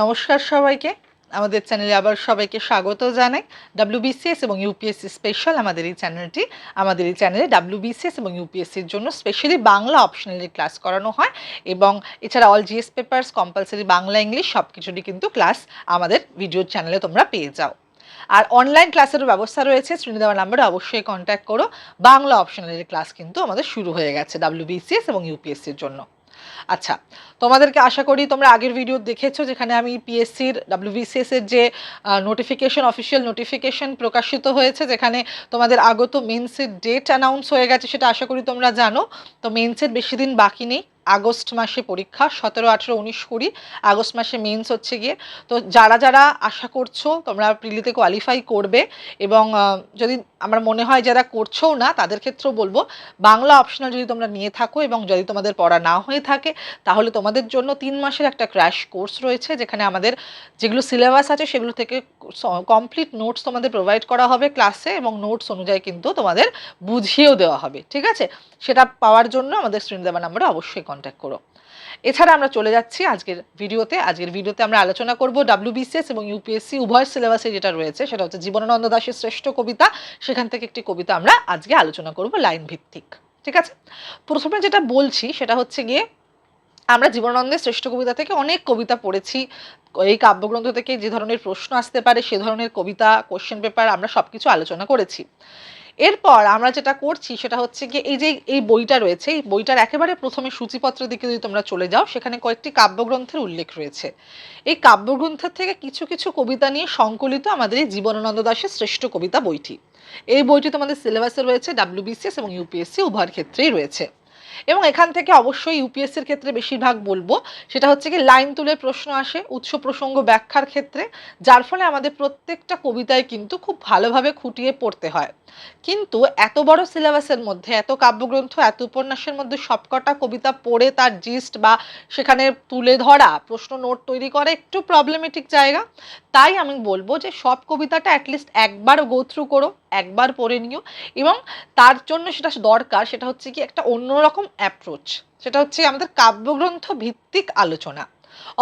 নমস্কার সবাইকে। আমাদের চ্যানেলে আবার সবাইকে স্বাগত জানাই। ডাব্লিউবিসিএস এবং ইউপিএসসি স্পেশাল আমাদের এই চ্যানেলটি। আমাদের এই চ্যানেলে ডাব্লিউবিসিএস এবং ইউপিএসসির জন্য স্পেশালি বাংলা অপশনালি ক্লাস করানো হয় এবং এছাড়া all GS papers compulsory Bangla English সব কিছুরই কিন্তু ক্লাস আমাদের ভিডিওর চ্যানেলে তোমরা পেয়ে যাও। আর অনলাইন ক্লাসেরও ব্যবস্থা রয়েছে শ্রেণি দেওয়ার নাম্বারে অবশ্যই কন্ট্যাক্ট করো। বাংলা অপশনালের ক্লাস কিন্তু আমাদের শুরু হয়ে গেছে ডাব্লিউবিসিএস এবং ইউপিএসসির জন্য। আচ্ছা তোমাদেরকে আশা করি তোমরা আগের ভিডিও দেখেছ যেখানে আমি পিএসসির ডাব্লিউবিসিএস এর যে নোটিফিকেশন অফিসিয়াল নোটিফিকেশন প্রকাশিত হয়েছে যেখানে তোমাদের আগত মেন্সের ডেট অ্যানাউন্স হয়ে গেছে সেটা আশা করি তোমরা জানো। তো মেন্সের বেশি দিন বাকি নেই। আগস্ট মাসে পরীক্ষা, সতেরো, আঠেরো, উনিশ, কুড়ি। আগস্ট মাসে মেন্স হচ্ছে গিয়ে। তো যারা যারা আশা করছ তোমরা প্রিলিতে কোয়ালিফাই করবে এবং যদি আমার মনে হয় যারা করছ না, তাদের ক্ষেত্রেও বলব, বাংলা অপশনাল যদি তোমরা নিয়ে থাকো এবং যদি তোমাদের পড়া না হয়ে থাকে, তাহলে তোমাদের জন্য তিন মাসের একটা ক্র্যাশ কোর্স রয়েছে, যেখানে আমাদের যেগুলো সিলেবাস আছে, সেগুলো থেকে কমপ্লিট নোটস তোমাদের প্রোভাইড করা হবে ক্লাসে এবং নোটস অনুযায়ী কিন্তু তোমাদের বুঝিয়েও দেওয়া হবে, ঠিক আছে? সেটা পাওয়ার জন্য আমাদের স্ক্রিন দেওয়া নাম্বারে অবশ্যই কন্ট্যাক্ট করো। এছাড়া আমরা চলে যাচ্ছি আজকের ভিডিওতে। আজকের ভিডিওতে আমরা আলোচনা করব ডাব্লিউবিসিএস এবং ইউপিএসসি উভয় সিলেবাসে যেটা রয়েছে, সেটা হচ্ছে জীবনানন্দ দাশের শ্রেষ্ঠ কবিতা। সেখান থেকে একটি কবিতা আমরা আজকে আলোচনা করব লাইন ভিত্তিক। ঠিক আছে? প্রথমে যেটা বলছি, সেটা হচ্ছে গিয়ে আমরা জীবনানন্দের শ্রেষ্ঠ কবিতা থেকে অনেক কবিতা পড়েছি। এই কাব্যগ্রন্থ থেকে যে ধরনের প্রশ্ন আসতে পারে, সে ধরনের কবিতা কোশ্চেন পেপার আমরা সব কিছু আলোচনা করেছি। এরপর আমরা যেটা করছি সেটা হচ্ছে কি এই যে এই বইটা রয়েছে, এই বইটার একেবারে প্রথমে সূচিপত্রের দিকে যদি তোমরা চলে যাও, সেখানে কয়েকটি কাব্যগ্রন্থের উল্লেখ রয়েছে। এই কাব্যগ্রন্থের থেকে কিছু কিছু কবিতা নিয়ে সংকলিত আমাদের এই জীবনানন্দ দাসের শ্রেষ্ঠ কবিতা বইটি। এই বইটি তোমাদের সিলেবাসে রয়েছে ডাব্লিউবিসিএস এবং ইউপিএসসি উভয়ের ক্ষেত্রেই রয়েছে। এবং এখান থেকে অবশ্যই ইউপিএসসির ক্ষেত্রে বেশিরভাগ বলব। সেটা হচ্ছে কি, লাইন তুলে প্রশ্ন আসে, উৎস প্রসঙ্গ ব্যাখ্যার ক্ষেত্রে, যার ফলে আমাদের প্রত্যেকটা কবিতায় কিন্তু খুব ভালোভাবে খুঁটিয়ে পড়তে হয়। কিন্তু এত বড় সিলেবাসের মধ্যে, এত কাব্যগ্রন্থ, এত উপন্যাসের মধ্যে সবকটা কবিতা পড়ে তার জিস্ট বা সেখানে তুলে ধরা, প্রশ্ন নোট তৈরি করা একটু প্রবলেমেটিক জায়গা। তাই আমি বলব যে সব কবিতাটা অ্যাটলিস্ট একবার গো থ্রু করো, একবার পড়ে নিও এবং তার জন্য সেটা দরকার, সেটা হচ্ছে কি একটা অন্যরকম অ্যাপ্রোচ সেটা হচ্ছে আমাদের কাব্যগ্রন্থ ভিত্তিক আলোচনা।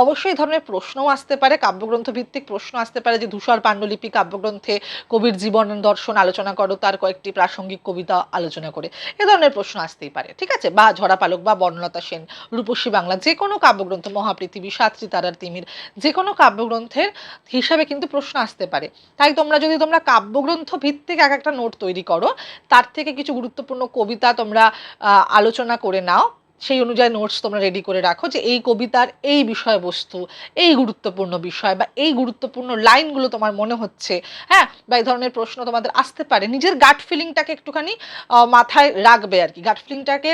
অবশ্যই এই ধরনের প্রশ্নও আসতে পারে কাব্যগ্রন্থ ভিত্তিক প্রশ্ন আসতে পারে যে ধূসর পাণ্ডুলিপি কাব্যগ্রন্থে কবির জীবন দর্শন আলোচনা করো, তার কয়েকটি প্রাসঙ্গিক কবিতা আলোচনা করে, এ ধরনের প্রশ্ন আসতেই পারে, ঠিক আছে? বা ঝরা পালক বা বর্ণলতা সেন, রূপসী বাংলা, যে কোনো কাব্যগ্রন্থ, মহাপৃথিবী, সাতটি তারার তিমির, যে কোনো কাব্যগ্রন্থের হিসাবে কিন্তু প্রশ্ন আসতে পারে। তাই তোমরা যদি তোমরা কাব্যগ্রন্থ ভিত্তিক এক একটা নোট তৈরি করো, তার থেকে কিছু গুরুত্বপূর্ণ কবিতা তোমরা আলোচনা করে নাও সেই অনুযায়ী নোটস তোমরা রেডি করে রাখো যে এই কবিতার এই বিষয়বস্তু, এই গুরুত্বপূর্ণ বিষয় বা এই গুরুত্বপূর্ণ লাইনগুলো তোমার মনে হচ্ছে হ্যাঁ? বা এই ধরনের প্রশ্ন তোমাদের আসতে পারে। নিজের গাট ফিলিংটাকে একটুখানি মাথায় রাখবে আর কি। গাট ফিলিংটাকে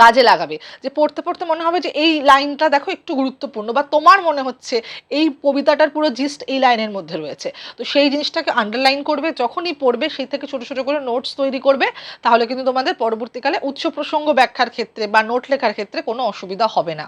কাজে লাগাবে। যে পড়তে পড়তে মনে হবে যে এই লাইনটা দেখো একটু গুরুত্বপূর্ণ বা তোমার মনে হচ্ছে এই কবিতাটার পুরো জিস্ট এই লাইনের মধ্যে রয়েছে। তো সেই জিনিসটাকে আন্ডারলাইন করবে, যখনই পড়বে সেই থেকে ছোট ছোট করে নোটস তৈরি করবে, তাহলে কিন্তু তোমাদের পরবর্তীকালে উৎস প্রসঙ্গ ব্যাখ্যার ক্ষেত্রে বা নোট লেখার ক্ষেত্রে কোনো অসুবিধা হবে না।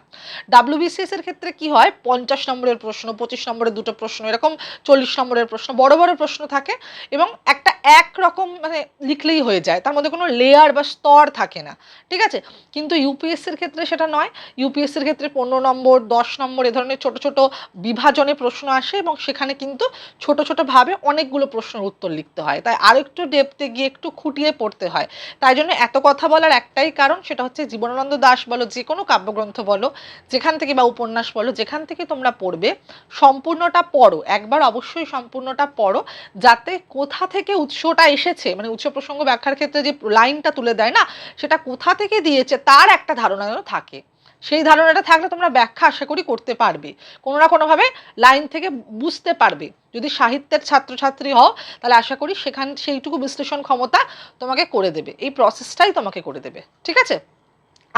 ডাব্লিউবিসিএস এর ক্ষেত্রে কি হয়? পঞ্চাশ নম্বরের প্রশ্ন, পঁচিশ নম্বরের দুটো প্রশ্ন, এরকম চল্লিশ নম্বরের প্রশ্ন, বড় বড় প্রশ্ন থাকে এবং একটা এক রকম মানে লিখলেই হয়ে যায়। তার মধ্যে কোনো লেয়ার বা স্তর থাকে না। ঠিক আছে? কিন্তু ইউপিএসসির ক্ষেত্রে সেটা নয়। ইউপিএসসির ক্ষেত্রে পনেরো নম্বর, দশ নম্বর এ ধরনের ছোট ছোট বিভাজনে প্রশ্ন আসে এবং সেখানে কিন্তু ছোট ছোটোভাবে অনেকগুলো প্রশ্নের উত্তর লিখতে হয়। তাই আরেকটু ডেপতে গিয়ে একটু খুঁটিয়ে পড়তে হয়। তাই জন্য এত কথা বলার একটাই কারণ সেটা হচ্ছে জীবনানন্দ দাস বলো, যে কোনো কাব্যগ্রন্থ বলো, যেখান থেকে বা উপন্যাস বলো, যেখান থেকে তোমরা পড়বে, সম্পূর্ণটা পড়ো। একবার অবশ্যই সম্পূর্ণটা পড়ো, যাতে কোথা থেকে উৎসটা এসেছে মানে উৎস প্রসঙ্গ ব্যাখ্যার ক্ষেত্রে যে লাইনটা তুলে দেয় না, সেটা কোথা থেকে দিয়েছে তার একটা ধারণা যেন থাকে। সেই ধারণাটা থাকলে তোমরা ব্যাখ্যা আশা করি করতে পারবে। কোনো না কোনোভাবে লাইন থেকে বুঝতে পারবে। যদি সাহিত্যের ছাত্রছাত্রী হও, তাহলে আশা করি সেখান, সেইটুকু বিশ্লেষণ ক্ষমতা তোমাকে করে দেবে। এই প্রসেসটাই তোমাকে করে দেবে। ঠিক আছে?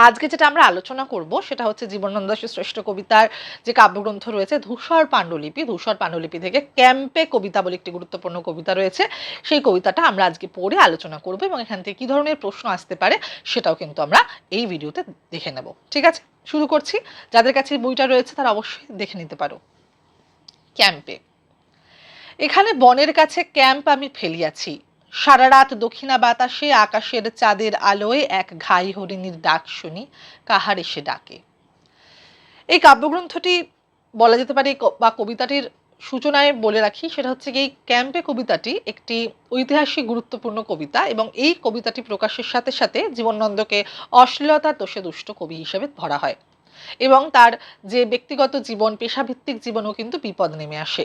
আজকে যেটা আমরা আলোচনা করব সেটা হচ্ছে জীবনানন্দ দাশের শ্রেষ্ঠ কবিতার যে কাব্যগ্রন্থ রয়েছে, ধূসর পাণ্ডুলিপি। ধূসর পাণ্ডুলিপি থেকে ক্যাম্পে কবিতা বলে একটি গুরুত্বপূর্ণ কবিতা রয়েছে। সেই কবিতাটা আমরা আজকে পড়ে আলোচনা করব এবং এখান থেকে কী ধরনের প্রশ্ন আসতে পারে সেটাও কিন্তু আমরা এই ভিডিওতে দেখে নেব। ঠিক আছে? শুরু করছি। যাদের কাছে বইটা রয়েছে তারা অবশ্যই দেখে নিতে পারো। ক্যাম্পে। এখানে বনের কাছে ক্যাম্প আমি ফেলিয়াছি। সারা রাত দক্ষিণা বাতাসে আকাশের চাঁদের আলোয় এক ঘাই হরিণীর ডাক শুনি, কাহার এসে ডাকে। এই কাব্যগ্রন্থটি বলা যেতে পারে বা কবিতাটির সূচনায় বলে রাখি, সেটা হচ্ছে এই ক্যাম্পে কবিতাটি একটি ঐতিহাসিক গুরুত্বপূর্ণ কবিতা এবং এই কবিতাটি প্রকাশের সাথে সাথে জীবনানন্দকে অশ্লীলতার দোষে দুষ্ট কবি হিসেবে ধরা হয় এবং তার যে ব্যক্তিগত জীবন, পেশাভিত্তিক জীবনও কিন্তু বিপদ নেমে আসে।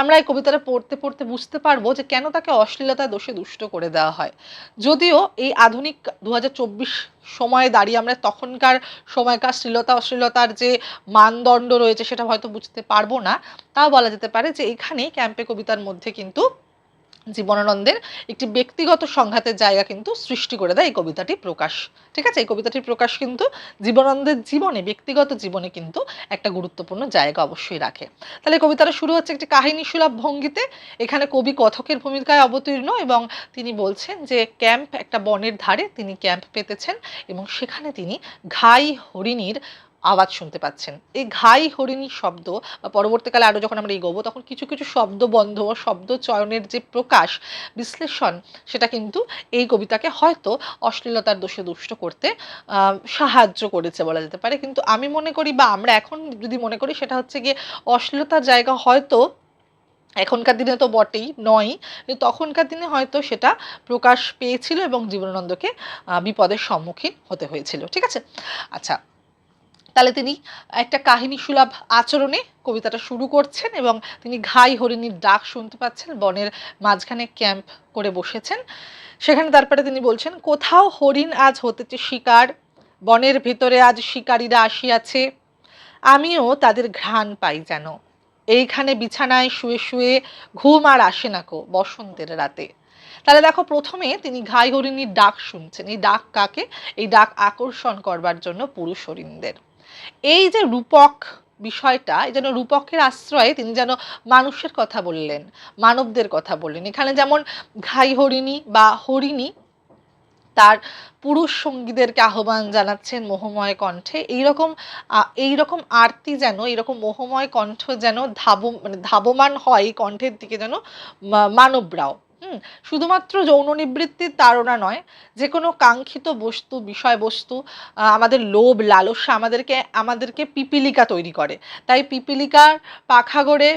আমরা এই কবিতাটা পড়তে পড়তে বুঝতে পারব যে কেন তাকে অশ্লীলতায় দোষে দুষ্ট করে দেওয়া হয়। যদিও এই আধুনিক দু হাজার চব্বিশ সময়ে দাঁড়িয়ে আমরা তখনকার সময়কার শ্লীলতা, অশ্লীলতার যে মানদণ্ড রয়েছে সেটা হয়তো বুঝতে পারব না। তাও বলা যেতে পারে যে এখানে ক্যাম্পে কবিতার মধ্যে কিন্তু জীবনানন্দের একটি ব্যক্তিগত সংঘাতের জায়গা কিন্তু সৃষ্টি করে দেয় এই কবিতাটি প্রকাশ। ঠিক আছে? এই কবিতাটির প্রকাশ কিন্তু জীবনানন্দের জীবনে, ব্যক্তিগত জীবনে কিন্তু একটা গুরুত্বপূর্ণ জায়গা অবশ্যই রাখে। তাহলে কবিতাটা শুরু হচ্ছে একটি কাহিনী সুলভ ভঙ্গিতে। এখানে কবি কথকের ভূমিকায় অবতীর্ণ এবং তিনি বলছেন যে, ক্যাম্প একটা বনের ধারে তিনি ক্যাম্প পেতেছেন এবং সেখানে তিনি ঘাই হরিণীর আওয়াজ শুনতে পাচ্ছেন। এই ঘাই হরিণী শব্দ বা পরবর্তীকালে আরও যখন আমরা এগোবো, তখন কিছু কিছু শব্দ বন্ধ শব্দ চয়নের যে প্রকাশ, বিশ্লেষণ, সেটা কিন্তু এই কবিতাকে হয়তো অশ্লীলতার দোষে দুষ্ট করতে সাহায্য করেছে বলা যেতে পারে। কিন্তু আমি মনে করি বা আমরা এখন যদি মনে করি, সেটা হচ্ছে গিয়ে অশ্লীলতার জায়গা হয়তো এখনকার দিনে তো বটেই, নয়। তখনকার দিনে হয়তো সেটা প্রকাশ পেয়েছিল এবং জীবনানন্দকে বিপদের সম্মুখীন হতে হয়েছিল। ঠিক আছে? আচ্ছা তাহলে তিনি একটা কাহিনী সুলভ আচরণে কবিতাটা শুরু করছেন এবং তিনি ঘাই হরিণীর ডাক শুনতে পাচ্ছেন, বনের মাঝখানে ক্যাম্প করে বসেছেন। সেখানে তারপরে তিনি বলছেন, কোথাও হরিণ আজ হতেছে শিকার, বনের ভিতরে আজ শিকারীরা আসিয়াছে, আমিও তাদের ঘ্রাণ পাই যেন। এইখানে বিছানায় শুয়ে শুয়ে ঘুম আর আসে না কো বসন্তের রাতে। তাহলে দেখো, প্রথমে তিনি ঘাই হরিণীর ডাক শুনছেন। এই ডাক কাকে? এই ডাক আকর্ষণ করবার জন্য পুরুষ হরিণদের। এই যে রূপক বিষয়টা, এই যেন রূপকের আশ্রয়ে তিনি যেন মানুষের কথা বললেন, মানবদের কথা বললেন। এখানে যেমন ঘাই হরিণী বা হরিণী, তার পুরুষ সঙ্গীদেরকে আহ্বান জানাচ্ছেন মোহময় কণ্ঠে, এইরকম এইরকম আরতি যেন, এইরকম মোহময় কণ্ঠ যেন ধাব মানে ধাবমান হয় কণ্ঠের দিকে যেন মানবরাও। হুম, শুধুমাত্র যৌন নিবৃত্তির তাড়না নয় যে কোনো কাঙ্ক্ষিত বস্তু, বিষয়বস্তু আমাদের লোভ, লালসা আমাদেরকে আমাদেরকে পিপিলিকা তৈরি করে। তাই পিপিলিকার পাখা গড়ে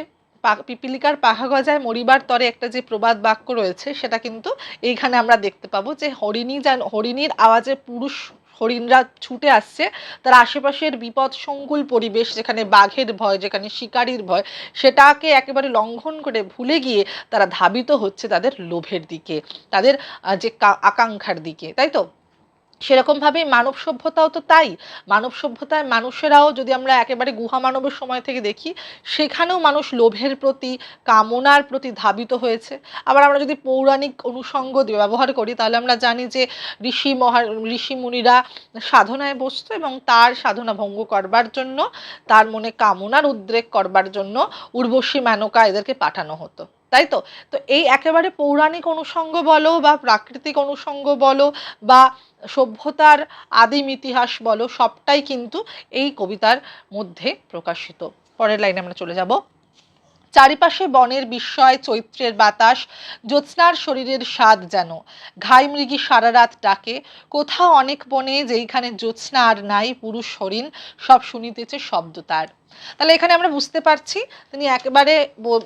পিপিলিকার পাখা গজায় মরিবার তরে একটা যে প্রবাদ বাক্য রয়েছে, সেটা কিন্তু এইখানে আমরা দেখতে পাবো যে হরিণী যেন, হরিণীর আওয়াজে পুরুষ হরিণরা ছুটে আসছে। তার আশেপাশের বিপদ সংকুল পরিবেশ যেখানে বাঘের ভয়, যেখানে শিকারির ভয়, সেটাকে একেবারে লঙ্ঘন করে ভুলে গিয়ে তারা ধাবিত হচ্ছে তাদের লোভের দিকে, তাদের যে আকাঙ্ক্ষার দিকে। তাই তো? সেরকমভাবে মানব সভ্যতাও তো তাই। মানব সভ্যতায় মানুষেরাও যদি আমরা একেবারে গুহা মানবের সময় থেকে দেখি, সেখানেও মানুষ লোভের প্রতি, কামনার প্রতি ধাবিত হয়েছে। আবার আমরা যদি পৌরাণিক অনুষঙ্গ ব্যবহার করি, তাহলে আমরা জানি যে ঋষি মহা, ঋষি মুনিরা সাধনায় বসত এবং তার সাধনা ভঙ্গ করবার জন্য, তার মনে কামনার উদ্রেক করবার জন্য উর্বশী মেনকা এদেরকে পাঠানো হতো। তাই তো তো এই একেবারে পৌরাণিক অনুষঙ্গ বলো বা প্রাকৃতিক অনুষঙ্গ বলো বা সভ্যতার আদিম ইতিহাস বলো, সবটাই কিন্তু এই কবিতার মধ্যে প্রকাশিত। পরের লাইনে আমরা চলে যাব। চারিপাশে বনের বিস্ময়, চৈত্রের বাতাস, জ্যোৎস্নার শরীরের স্বাদ যেন। ঘাই মৃগী সারা রাত ডাকে, কোথাও অনেক বনে যেইখানে জ্যোৎস্না আর নাই, পুরুষ হরিণ, সব শুনিতেছে শব্দ তার। তাহলে এখানে আমরা বুঝতে পারছি তিনি একেবারে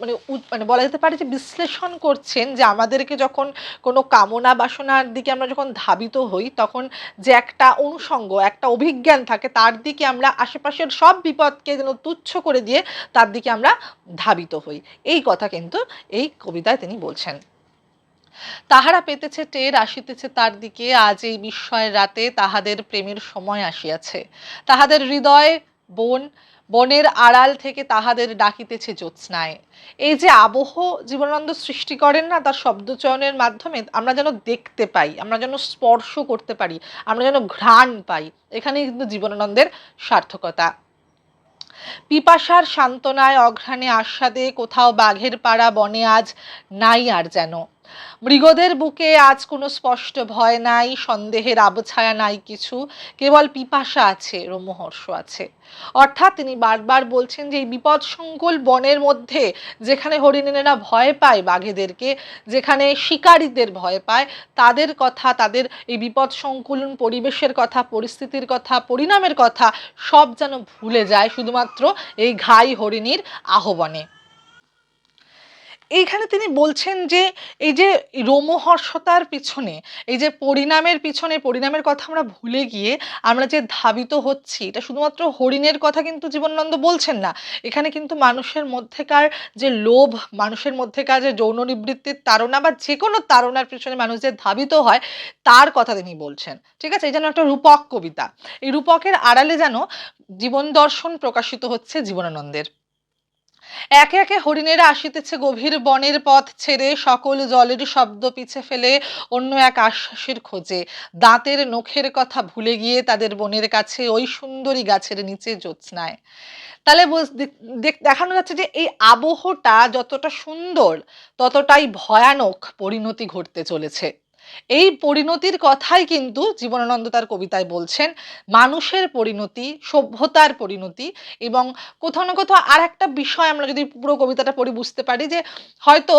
মানে মানে বলা যেতে পারে যে বিশ্লেষণ করছেন যে আমাদেরকে যখন কোনো কামনা বাসনার দিকে আমরা যখন ধাবিত হই, তখন যে একটা অনুষঙ্গ একটা অভিজ্ঞান থাকে, তার দিকে আমরা আশেপাশের সব বিপদকে যেন তুচ্ছ করে দিয়ে তার দিকে আমরা ধাবিত হই। এই কথা কিন্তু এই কবিতায় তিনি বলছেন। তাহারা পেতেছে টের, আসিতেছে তার দিকে, আজ এই বিস্ময়ের রাতে তাহাদের প্রেমের সময় আসিয়াছে। তাহাদের হৃদয়, বন বনের আড়াল থেকে তাহাদের ডাকিতেছে জ্যোৎস্নায়। এই যে আবহ জীবনানন্দ সৃষ্টি করেন না, তার শব্দচয়নের মাধ্যমে আমরা যেন দেখতে পাই, আমরা যেন স্পর্শ করতে পারি, আমরা যেন ঘ্রাণ পাই, এখানেই কিন্তু জীবনানন্দের সার্থকতা। পিপাসার সান্ত্বনায়, অঘ্রাণে, আস্বাদে কোথাও বাঘের পাড়া বনে আজ নাই আর যেন। মৃগদের বুকে আজ কোনো স্পষ্ট ভয় নাই, সন্দেহের আবছায়া নাই কিছু, কেবল পিপাসা আছে রোমহর্ষ আছে। অর্থাৎ তিনি বারবার বলছেন যে এই বিপদ সংকুল বনের মধ্যে যেখানে হরিণেরা ভয় পায় বাঘেদেরকে, যেখানে শিকারীদের ভয় পায়, তাদের কথা, তাদের এই বিপদ সংকুলন পরিবেশের কথা, পরিস্থিতির কথা, পরিণামের কথা সব যেন ভুলে যায় শুধুমাত্র এই ঘাই হরিণীর আহ্বানে। এইখানে তিনি বলছেন যে, এই যে রোমহর্ষতার পিছনে, এই যে পরিণামের পিছনে, পরিণামের কথা আমরা ভুলে গিয়ে আমরা যে ধাবিত হচ্ছি, এটা শুধুমাত্র হরিণের কথা কিন্তু জীবনানন্দ বলছেন না। এখানে কিন্তু মানুষের মধ্যেকার যে লোভ, মানুষের মধ্যেকার যে যৌন নিবৃত্তির তাড়না বা যে কোনো তাড়নার পিছনে মানুষ যে ধাবিত হয়, তার কথা তিনি বলছেন। ঠিক আছে? এই যেন একটা রূপক কবিতা। এই রূপকের আড়ালে যেন জীবন দর্শন প্রকাশিত হচ্ছে জীবনানন্দের। একে একে হরিণেরা আসিতেছে গভীর বনের পথ ছেড়ে, সকল জলের শব্দ পিছে ফেলে অন্য এক আশ্বাসের খোঁজে। দাঁতের নখের কথা ভুলে গিয়ে তাদের বনের কাছে ওই সুন্দরী গাছের নিচে জ্যোৎস্নায়। তাহলে দেখানো যাচ্ছে যে এই আবহটা যতটা সুন্দর, ততটাই ভয়ানক পরিণতি ঘটতে চলেছে। এই পরিণতির কথাই কিন্তু জীবনানন্দ তার কবিতায় বলছেন, মানুষের পরিণতি, সভ্যতার পরিণতি এবং কোথাও না কোথাও আর একটা বিষয় আমরা যদি পুরো কবিতাটা পড়ি বুঝতে পারি যে হয়তো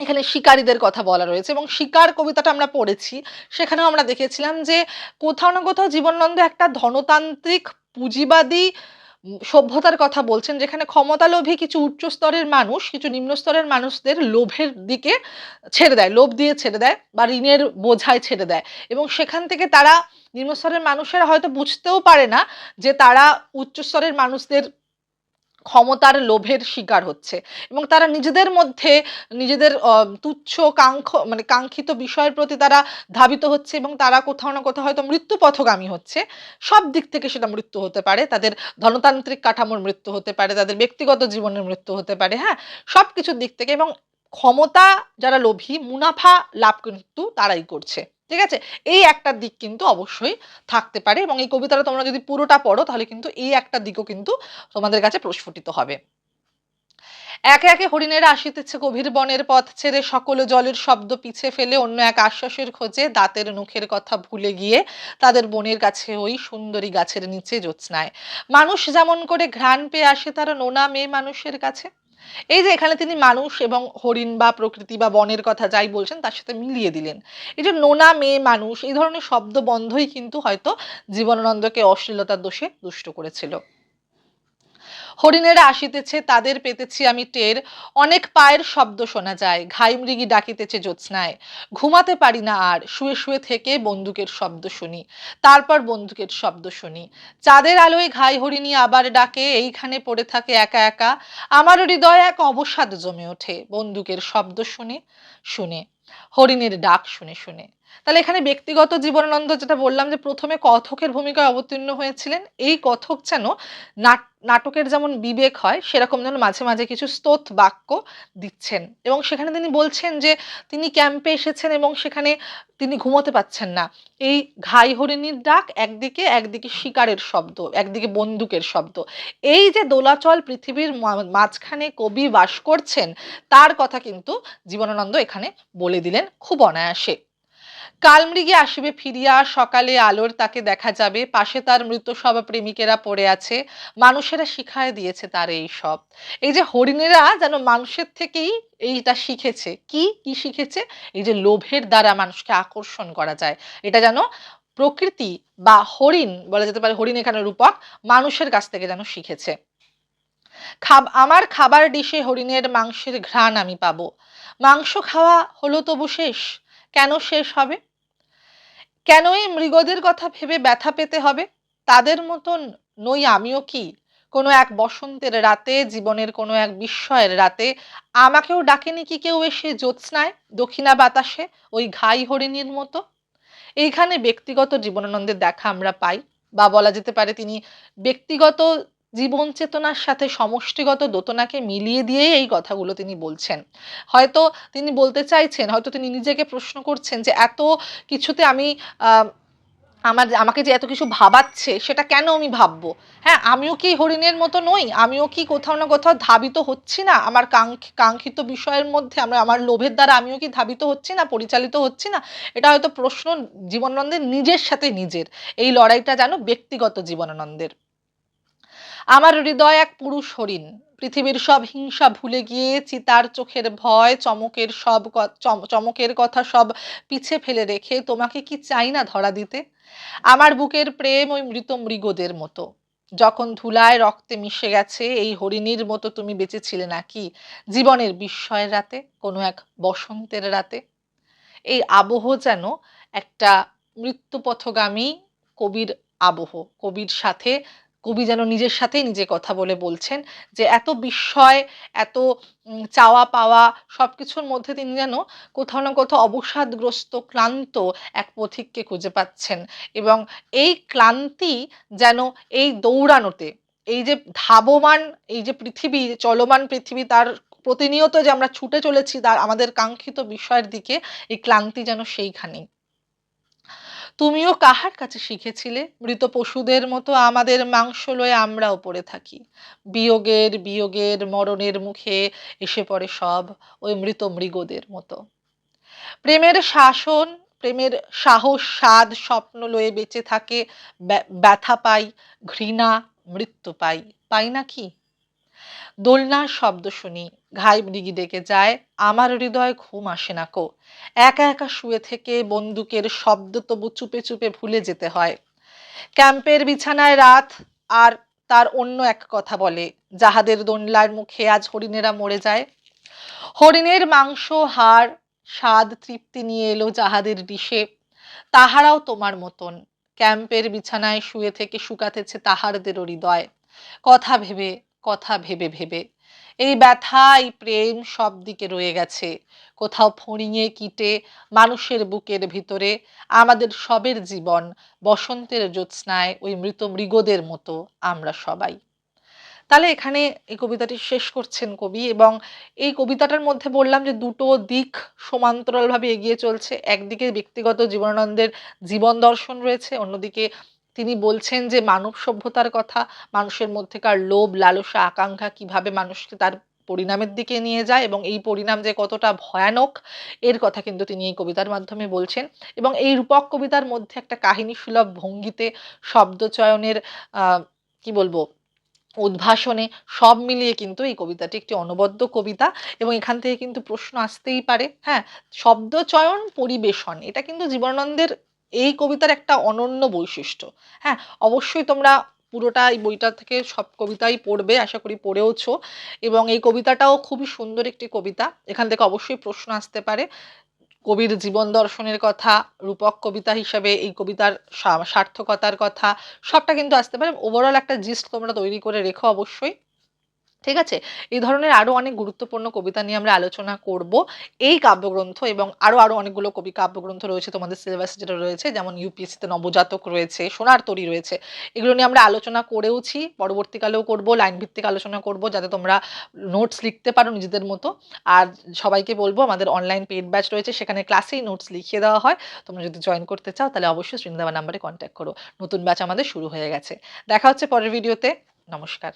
এখানে শিকারীদের কথা বলা রয়েছে এবং শিকার কবিতাটা আমরা পড়েছি, সেখানেও আমরা দেখেছিলাম যে কোথাও না কোথাও জীবনানন্দ একটা ধনতান্ত্রিক পুঁজিবাদী সভ্যতার কথা বলছেন, যেখানে ক্ষমতালোভী কিছু উচ্চ স্তরের মানুষ, কিছু নিম্ন স্তরের মানুষদের লোভের দিকে ছেড়ে দেয়, লোভ দিয়ে ছেড়ে দেয় বা ঋণের বোঝায় ছেড়ে দেয়। এবং সেখান থেকে তারা নিম্ন স্তরের মানুষেরা হয়তো বুঝতেও পারে না যে তারা উচ্চ স্তরের মানুষদের ক্ষমতার লোভের শিকার হচ্ছে। এবং তারা নিজেদের মধ্যে নিজেদের তুচ্ছ কাঙ্ক্ষ মানে কাঙ্ক্ষিত বিষয়ের প্রতি তারা ধাবিত হচ্ছে এবং তারা কোথাও না কোথাও হয়তো মৃত্যু পথগামী হচ্ছে। সব দিক থেকে সেটা মৃত্যু হতে পারে। তাদের ধনতান্ত্রিক কাঠামোর মৃত্যু হতে পারে, তাদের ব্যক্তিগত জীবনের মৃত্যু হতে পারে হ্যাঁ? সব কিছুর দিক থেকে এবং ক্ষমতা যারা লোভী, মুনাফা লাভ কিন্তু তারাই করছে। ঠিক আছে? এই একটা দিক কিন্তু অবশ্যই থাকতে পারে এবং এই কবিতাটা তোমরা যদি পুরোটা পড়ো, তাহলে কিন্তু এই একটা দিকও কিন্তু তোমাদের কাছে প্রস্ফুটিত হবে। একে একে হরিণেরা আসিতেছে গভীর বনের পথ ছেড়ে, সকল জলের শব্দ পিছে ফেলে, অন্য এক আশ্বাসের খোঁজে দাঁতের মুখের কথা ভুলে গিয়ে তাদের বনের কাছে ওই সুন্দরী গাছের নিচে জ্যোৎস্নায়। মানুষ যেমন করে ঘ্রাণ পেয়ে আসে তারা নোনা মেয়ে মানুষের কাছে। এই যে এখানে তিনি মানুষ এবং হরিণ বা প্রকৃতি বা বনের কথা যাই বলছেন, তার সাথে মিলিয়ে দিলেন। এই যে নোনা, মেয়ে, মানুষ, এই ধরনের শব্দ বন্ধই কিন্তু হয়তো জীবনানন্দকে অশ্লীলতার দোষে দুষ্ট করেছিল। হরিণেরা আসিতেছে, তাদের পেতেছি আমি টের। অনেক পায়ের শব্দ শোনা যায়, ঘাই মৃগী ডাকিতেছে জ্যোৎস্নায়। ঘুমাতে পারি না আর, শুয়ে শুয়ে থেকে বন্দুকের শব্দ শুনি, তারপর বন্দুকের শব্দ শুনি। চাঁদের আলোয় ঘাই হরিণী আবার ডাকে, এইখানে পড়ে থাকে একা একা। আমার হৃদয় এক অবসাদ জমে ওঠে, বন্দুকের শব্দ শুনে শুনে, হরিণের ডাক শুনে শুনে। তাহলে এখানে ব্যক্তিগত জীবনানন্দ যেটা বললাম যে, প্রথমে কথকের ভূমিকায় অবতীর্ণ হয়েছিলেন, এই কথক যেন নাট- নাটকের যেমন বিবেক হয়, সেরকম যেন মাঝে মাঝে কিছু স্তোত বাক্য দিচ্ছেন। এবং সেখানে তিনি বলছেন যে, তিনি ক্যাম্পে এসেছেন এবং সেখানে তিনি ঘুমোতে পাচ্ছেন না। এই ঘাই হরিণীর ডাক একদিকে একদিকে শিকারের শব্দ, একদিকে বন্দুকের শব্দ। এই যে দোলাচল পৃথিবীর মাঝখানে কবি বাস করছেন, তার কথা কিন্তু জীবনানন্দ এখানে বলে দিলেন খুব অনায়াসে। কালমৃগে আসিবে ফিরিয়া, সকালে আলোর তাকে দেখা যাবে, পাশে তার মৃত সব প্রেমিকেরা পড়ে আছে, মানুষেরা শিখায় দিয়েছে তার এই সব। এই যে হরিণেরা যেন মানুষের থেকেই এইটা শিখেছে, কি কি শিখেছে? এই যে লোভের দ্বারা মানুষকে আকর্ষণ করা যায়। এটা যেন প্রকৃতি বা হরিণ, বলা যেতে পারে হরিণ এখানে রূপক, মানুষের কাছ থেকে যেন শিখেছে। খাব, আমার খাবার ডিশে হরিণের মাংসের ঘ্রাণ আমি পাবো। মাংস খাওয়া হলো তবু শেষ কেন শেষ হবে? কেনই মৃগদের কথা ভেবে ব্যথা পেতে হবে? তাদের মতন নই আমিও কি? কোনো এক বসন্তের রাতে, জীবনের কোনো এক বিস্ময়ের রাতে আমাকেও ডাকেনি কি কেউ এসে জ্যোৎস্নায়, দক্ষিণা বাতাসে, ওই ঘাই হরিণীর মতো? এইখানে ব্যক্তিগত জীবনানন্দের দেখা আমরা পাই। বা বলা যেতে পারে তিনি ব্যক্তিগত জীবন চেতনার সাথে সমষ্টিগত দোতনাকে মিলিয়ে দিয়েই এই কথাগুলো তিনি বলছেন। হয়তো তিনি বলতে চাইছেন, হয়তো তিনি নিজেকে প্রশ্ন করছেন যে এত কিছুতে আমি আমার আমাকে যে এত কিছু ভাবাচ্ছে সেটা কেন আমি ভাববো? হ্যাঁ আমিও কি হরিণের মতো নই? আমিও কি কোথাও না কোথাও ধাবিত হচ্ছি না? আমার কাঙ্ক্ষি- কাঙ্ক্ষিত বিষয়ের মধ্যে আমরা, আমার লোভের দ্বারা আমিও কি ধাবিত হচ্ছি না? পরিচালিত হচ্ছি না? এটা হয়তো প্রশ্ন জীবনানন্দের নিজের সাথে নিজের। এই লড়াইটা যেন ব্যক্তিগত জীবনানন্দের। আমার হৃদয় এক পুরুষ হরিণ পৃথিবীর সব হিংসা ভুলে গিয়ে চিতার চোখের ভয়, চমকের সব চম- চমকের কথা সব পিছে ফেলে রেখে তোমাকে কি চাই না ধরা দিতে? আমার বুকের প্রেম ওই মৃত মৃগদের মতো। যখন ধুলায় রক্তে মিশে গেছে, এই হরিণীর মতো তুমি বেঁচেছিলে নাকি জীবনের বিস্ময়ের রাতে, কোনো এক বসন্তের রাতে? এই আবহ যেন একটা মৃত্যুপথগামী কবির আবহ, কবির সাথে কবি যেন নিজের সাথেই নিজে কথা বলে বলছেন যে এত বিস্ময়, এত চাওয়া পাওয়া সব কিছুর মধ্যে তিনি যেন কোথাও না কোথাও অবসাদগ্রস্ত, ক্লান্ত এক পথিককে খুঁজে পাচ্ছেন এবং এই ক্লান্তি যেন এই দৌড়ানোতে, এই যে ধাবমান, এই যে পৃথিবী চলমান পৃথিবী তার প্রতিনিয়ত যে আমরা ছুটে চলেছি তার আমাদের কাঙ্ক্ষিত বিষয়ের দিকে এই ক্লান্তি যেন সেইখানেই। তুমিও কাহার কাছে শিখেছিলে? মৃত পশুদের মতো আমাদের মাংস লয়ে আমরাও পড়ে থাকি। বিয়োগের বিয়োগের মরণের মুখে এসে পড়ে সব ওই মৃত মৃগদের মতো। প্রেমের শাসন, প্রেমের সাহস, স্বাদ, স্বপ্ন লয়ে বেঁচে থাকে ব্যা- ব্যথা পাই, ঘৃণা, মৃত্যু পাই। পাই না কি? দোলনার শব্দ শুনি। ঘাই মৃগি ডেকে যায়, আমার হৃদয় ঘুম আসে না কো। একা একা শুয়ে থেকে বন্দুকের শব্দ তবু চুপে চুপে ভুলে যেতে হয়। ক্যাম্পের বিছানায় রাত, আর তার অন্য এক কথা বলে, যাহাদের দোনলার মুখে আজ হরিণেরা মরে যায়, হরিণের মাংস, হাড়, স্বাদ তৃপ্তি নিয়ে এলো যাহাদের ডিশে তাহারাও তোমার মতন। ক্যাম্পের বিছানায় শুয়ে থেকে শুকাতেছে তাহারদেরও হৃদয়। কথা ভেবে কথা ভেবে ভেবে। এই ব্যথা, এই প্রেম সব দিকে রয়ে গেছে। কোথাও ফড়িঙে কিটে মানুষের বুকের ভিতরে আমাদের সবের জীবন বসন্তের জ্যোৎস্নায় ওই মৃত মৃগদের মতো আমরা সবাই। তাহলে এখানে এই কবিতাটি শেষ করছেন কবি এবং এই কবিতাটার মধ্যে বললাম যে দুটো দিক সমান্তরালভাবে এগিয়ে চলছে। একদিকে ব্যক্তিগত জীবনানন্দের জীবন দর্শন রয়েছে, অন্যদিকে তিনি বলছেন যে মানব সভ্যতার কথা, মানুষের মধ্যেকার লোভ, লালসা, আকাঙ্ক্ষা কীভাবে মানুষকে তার পরিণামের দিকে নিয়ে যায় এবং এই পরিণাম যে কতটা ভয়ানক, এর কথা কিন্তু তিনি এই কবিতার মাধ্যমে বলছেন। এবং এই রূপক কবিতার মধ্যে একটা কাহিনী সুলভ ভঙ্গিতে শব্দচয়নের কি বলব, উদ্ভাসনে সব মিলিয়ে কিন্তু এই কবিতাটি একটি অনবদ্য কবিতা এবং এখান থেকে কিন্তু প্রশ্ন আসতেই পারে। হ্যাঁ শব্দচয়ন, পরিবেশন, এটা কিন্তু জীবনানন্দের এই কবিতার একটা অনন্য বৈশিষ্ট্য। হ্যাঁ অবশ্যই তোমরা পুরোটা এই বইটা থেকে সব কবিতাই পড়বে, আশা করি পড়েওছ। এবং এই কবিতাটাও খুবই সুন্দর একটি কবিতা। এখান থেকে অবশ্যই প্রশ্ন আসতে পারে। কবির জীবন দর্শনের কথা, রূপক কবিতা হিসাবে এই কবিতার সার্থকতার কথা, সবটা কিন্তু আসতে পারে। ওভারঅল একটা জিস্ট তোমরা তৈরি করে রেখো অবশ্যই। ঠিক আছে? এই ধরনের আরও অনেক গুরুত্বপূর্ণ কবিতা নিয়ে আমরা আলোচনা করব। এই কাব্যগ্রন্থ এবং আরও আরও অনেকগুলো কবি কাব্যগ্রন্থ রয়েছে তোমাদের সিলেবাস যেটা রয়েছে, যেমন ইউপিএসসিতে নবজাতক রয়েছে, সোনার তরী রয়েছে। এগুলো নিয়ে আমরা আলোচনা করেওছি, পরবর্তীকালেও করব লাইন ভিত্তিক আলোচনা করব, যাতে তোমরা নোটস লিখতে পারো নিজেদের মতো। আর সবাইকে বলব, আমাদের অনলাইন পেড ব্যাচ রয়েছে, সেখানে ক্লাসেই নোটস লিখিয়ে দেওয়া হয়। তোমরা যদি জয়েন করতে চাও, তাহলে অবশ্যই স্ক্রিন নাম্বারে কন্ট্যাক্ট করো। নতুন ব্যাচ আমাদের শুরু হয়ে গেছে। দেখা হচ্ছে পরের ভিডিওতে নমস্কার।